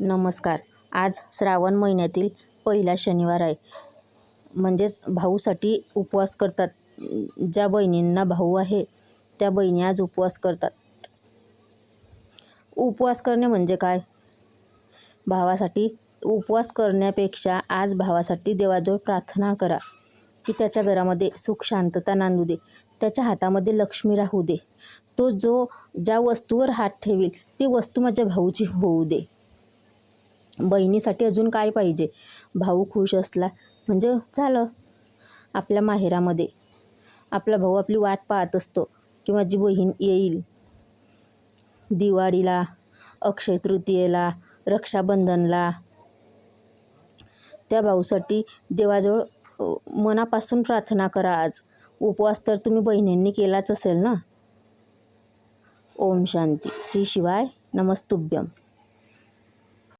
नमस्कार. आज श्रावण महिन्यातील पहिला शनिवार आहे. म्हणजेच भाऊसाठी उपवास करतात. ज्या बहिणींना भाऊ आहे त्या बहिणी आज उपवास करतात. उपवास करणे म्हणजे काय? भावासाठी उपवास करण्यापेक्षा आज भावासाठी देवाजवळ प्रार्थना करा. की त्याच्या घरामध्ये सुख शांतता नांदू दे. त्याच्या हातामध्ये लक्ष्मी राहू दे. तो जो ज्या वस्तूवर हात ठेवील ती वस्तू माझ्या भाऊची होऊ दे. बहिणीसाठी अजून काय पाहिजे? भाऊ खुश असला म्हणजे झालं आपल्या माहेरामध्ये. आपला भाऊ आपली वाट पाहत असतो की माझी बहीण येईल. दिवाळीला अक्षय तृतीयेला रक्षाबंधनला. त्या भाऊसाठी देवाजवळ मनापासून प्रार्थना करा आज. उपवास तर तुम्ही बहिणींनी केलाच असेल ना? ओम शांती. श्री शिवाय नमस्तुभ्यम.